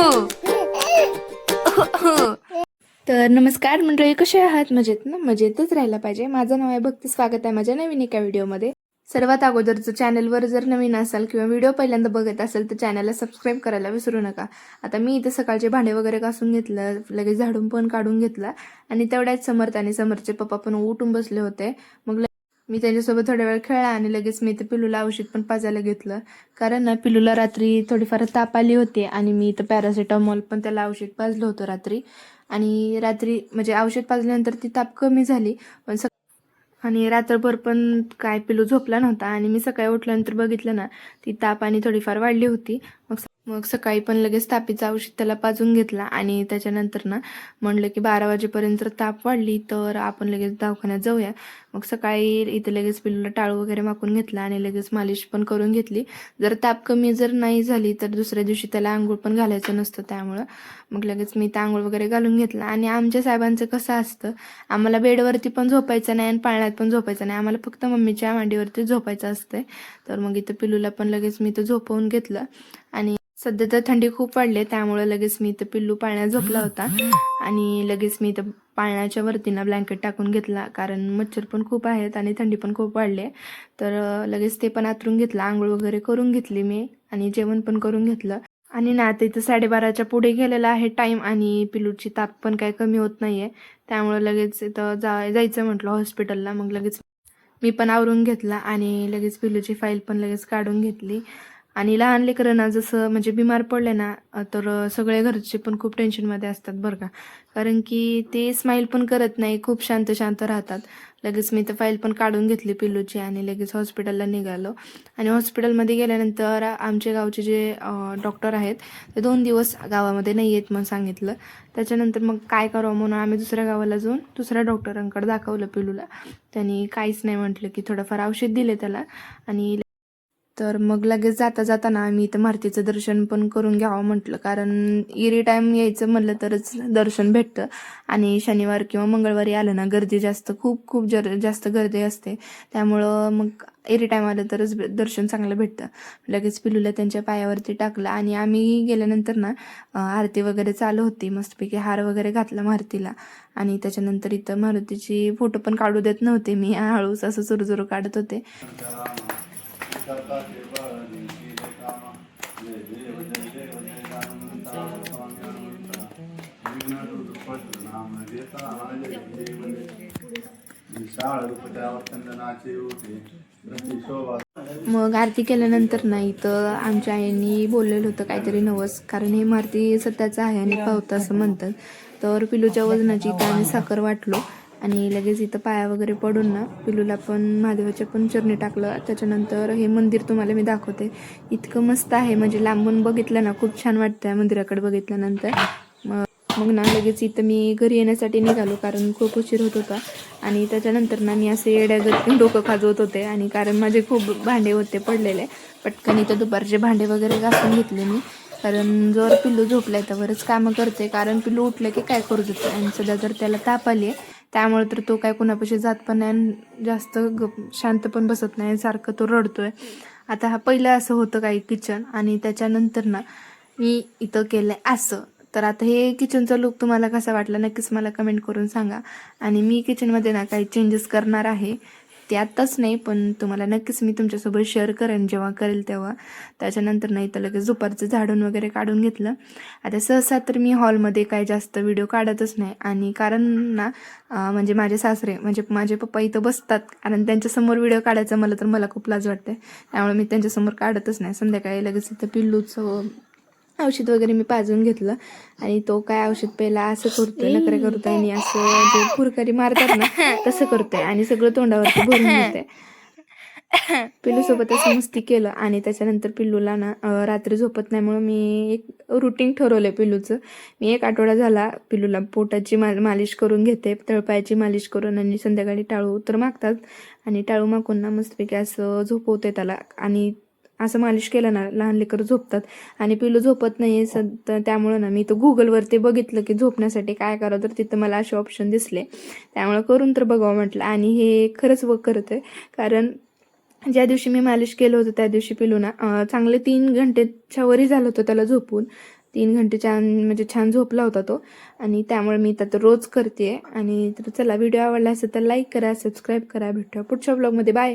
हो. हो. तर नमस्कार मंडळी कसे आहात? मजेत ना? मजेतच राहायला पाहिजे. माझं नाव आहे भक्ती स्वागत आहे माझ्या नवीन एका व्हिडिओमध्ये. सर्वात अगोदर जर चॅनलवर जर नवीन असाल किंवा व्हिडिओ पहिल्यांदा बघत असेल तर चॅनलला सबस्क्राईब करायला विसरू नका. आता मी इथं सकाळचे भांडे वगैरे घासून घेतलं लगेच झाडून पण काढून घेतला. आणि तेवढ्याच समर्थ आणि समर्थचे पप्पा पण उठून बसले होते. मग मी त्यांच्यासोबत थोड्या वेळ खेळला आणि लगेच मी इथं पिलूला औषध पण पाजायला घेतलं. कारण ना पिलूला रात्री थोडीफार ताप आली होती आणि मी इथं पॅरासिटामॉल पण त्याला औषध पाजलं होतं रात्री. आणि रात्री म्हणजे औषध पाजल्यानंतर ती ताप कमी झाली पण सक आणि रात्रभर पण काय पिलू झोपला नव्हता आणि मी सकाळी उठल्यानंतर बघितलं ना ती ताप आणि थोडीफार वाढली होती. मग मग सकाळी पण लगेच तापीचं औषध त्याला पाजून घेतला आणि त्याच्यानंतर ना म्हणलं की बारा वाजेपर्यंत जर ताप वाढली तर आपण लगेच दवाखान्यात जाऊया. मग सकाळी इथं लगेच पिल्लूला टाळू वगैरे माकून घेतला आणि लगेच मालिश पण करून घेतली. जर ताप कमी जर नाही झाली तर दुसऱ्या दिवशी त्याला आंघोळ पण घालायचं नसतं त्यामुळं. मग लगेच मी त्या आंघोळ वगैरे घालून घेतला. आणि आमच्या साहेबांचं कसं असतं आम्हाला बेडवरती पण झोपायचं नाही आणि पाळण्यात पण झोपायचं नाही. आम्हाला फक्त मम्मीच्या मांडीवरती झोपायचं असतंय. तर मग इथं पिलूला पण लगेच मी इथं झोपवून घेतलं आणि सध्या तर थंडी खूप वाढली त्यामुळे लगेच मी इथं पिल्लू पाळण्यात झोपला होता. आणि लगेच मी इथं पाळण्याच्या वरती ना ब्लँकेट टाकून घेतला कारण मच्छर पण खूप आहेत आणि थंडी पण खूप वाढली आहे. तर लगेच ते पण आतरून घेतलं आंघोळ वगैरे करून घेतली मी आणि जेवण पण करून घेतलं. आणि ना आता इथं साडेबाराच्या पुढे गेलेला आहे टाईम आणि पिलूची ताप पण काय कमी होत नाहीये. त्यामुळे लगेच इथं जा जायचं म्हटलं हॉस्पिटलला मग लगेच मी पण आवरून घेतला आणि लगेच पिलूची फाईल पण लगेच काढून घेतली. आणि लहान लेकरांना जसं म्हणजे बिमार पडले ना तर सगळे घरचे पण खूप टेन्शनमध्ये असतात बरं का. कारण की ते स्माईल पण करत नाही खूप शांत शांत राहतात. लगेच मी तर फाईल पण काढून घेतली पिल्लूची आणि लगेच हॉस्पिटलला निघालो. आणि हॉस्पिटलमध्ये गेल्यानंतर आमचे गावचे जे डॉक्टर आहेत ते दोन दिवस गावामध्ये नाही आहेत म्हणून सांगितलं. त्याच्यानंतर मग काय करावं म्हणून आम्ही दुसऱ्या गावाला जाऊन दुसऱ्या डॉक्टरांकडे दाखवलं पिलूला त्यांनी काहीच नाही म्हटलं की थोडंफार औषध दिले त्याला. आणि तर मग लगेच जाता जाताना आम्ही इथं मारुतीचं दर्शन पण करून घ्यावं म्हटलं. कारण इरी टाईम यायचं म्हणलं तरच दर्शन भेटतं. आणि शनिवार किंवा मंगळवारी आलं ना गर्दी जास्त खूप खूप जर जास्त गर्दी असते. त्यामुळं मग एरी टाईम आलं तरच दर्शन चांगलं भेटतं. लगेच पिलूला त्यांच्या पायावरती टाकलं आणि आम्ही गेल्यानंतर ना आरती वगैरे चालू होती. मस्तपैकी हार वगैरे घातला मारुतीला. आणि त्याच्यानंतर इथं मारुतीची फोटो पण काढू देत नव्हते मी. हळूच असं सुरू काढत होते. मग आरती केल्यानंतर नाही तर आमच्या आईने बोललेलं होतं काहीतरी नवस कारण हे मारती सत्याचं आहे आणि पावतं असं म्हणतात. तर पिलूच्या वजनाची इथं आम्ही साखर वाटलो. आणि लगेच इथं पाया वगैरे पडून ना पिलूला पण महादेवाच्या पण चरणी टाकलं. त्याच्यानंतर हे मंदिर तुम्हाला मी दाखवते. इतकं मस्त आहे. म्हणजे लांबून बघितलं ना खूप छान वाटतं आहे मंदिराकडे बघितल्यानंतर. मग मग ना लगेच इथं मी घरी येण्यासाठी निघालो कारण खूप उशीर होत होता. आणि त्याच्यानंतर ना मी असे येड्यागत डोकं खाजवत होते. आणि कारण माझे खूप भांडे होते पडलेले. पटकन इथं दुपारचे भांडे वगैरे घासून घेतले मी. कारण जर पिल्लू झोपलाय त्यावरच कामं करते. कारण पिल्लू उठलं की काय करू देते. आणि सध्या जर त्याला ताप आली आहे त्यामुळे तर तो काय कोणापाशी जात पण नाही आणि जास्त गप शांत पण बसत नाही सारखं तो रडतोय. आता हा पहिलं असं होतं काही किचन आणि त्याच्यानंतर ना मी इथं केलं असं. तर आता हे किचनचा लुक तुम्हाला कसा वाटला नक्कीच मला कमेंट करून सांगा. आणि मी किचनमध्ये ना काही चेंजेस करणार आहे. ते आत्ताच नाही पण तुम्हाला नक्कीच मी तुमच्यासोबत शेअर करेन जेव्हा करेल तेव्हा. त्याच्यानंतर नाही तर लगेच दुपारचं झाडून वगैरे काढून घेतलं. आता सहसा तर मी हॉलमध्ये काय जास्त व्हिडिओ काढतच नाही. आणि कारण ना म्हणजे माझे सासरे म्हणजे माझे पप्पा इथं बसतात. कारण त्यांच्यासमोर व्हिडिओ काढायचा मला तर मला खूप लाज वाटते. त्यामुळे मी त्यांच्यासमोर काढतच नाही. संध्याकाळी लगेच इथं पिल्लूचं औषध वगैरे मी पाजून घेतलं. आणि तो काय औषध पहिला असं करतोय नखरे करतोय आणि असं जे फुरकारी मारतात ना तसं करतोय आणि सगळं तोंडावरती भरून घेते पिल्लू सोबत असं मस्ती केलं आणि त्याच्यानंतर पिल्लूला ना रात्री झोपत नाही म्हणून मी एक रुटीन ठरवलंय पिल्लूचं. मी एक आठवडा झाला पिल्लूला पोटाची मा मालिश करून घेते तळपायाची मालिश करून आणि संध्याकाळी टाळू तर मागतात. आणि टाळू मागून ना मस्तपैकी असं झोपवते त्याला. आणि असं मालिश केलं ना लहान लेकरं झोपतात. आणि पिलू झोपत नाही सद त्यामुळं ना मी तर गुगलवरती बघितलं की झोपण्यासाठी काय करावं तर तिथं मला असे ऑप्शन दिसले. त्यामुळं करून तर बघावं म्हटलं. आणि हे खरंच व करत आहे. कारण ज्या दिवशी मी मालिश केलं होतं त्या दिवशी पिलू ना चांगले तीन घंटेच्या वरी झालं होतं त्याला झोपून. तीन घंटे छान म्हणजे छान झोपला होता तो. आणि त्यामुळे मी आता रोज करते आणि तर चला व्हिडिओ आवडला असेल तर लाईक करा सबस्क्राईब करा. भेटूया पुढच्या ब्लॉगमध्ये बाय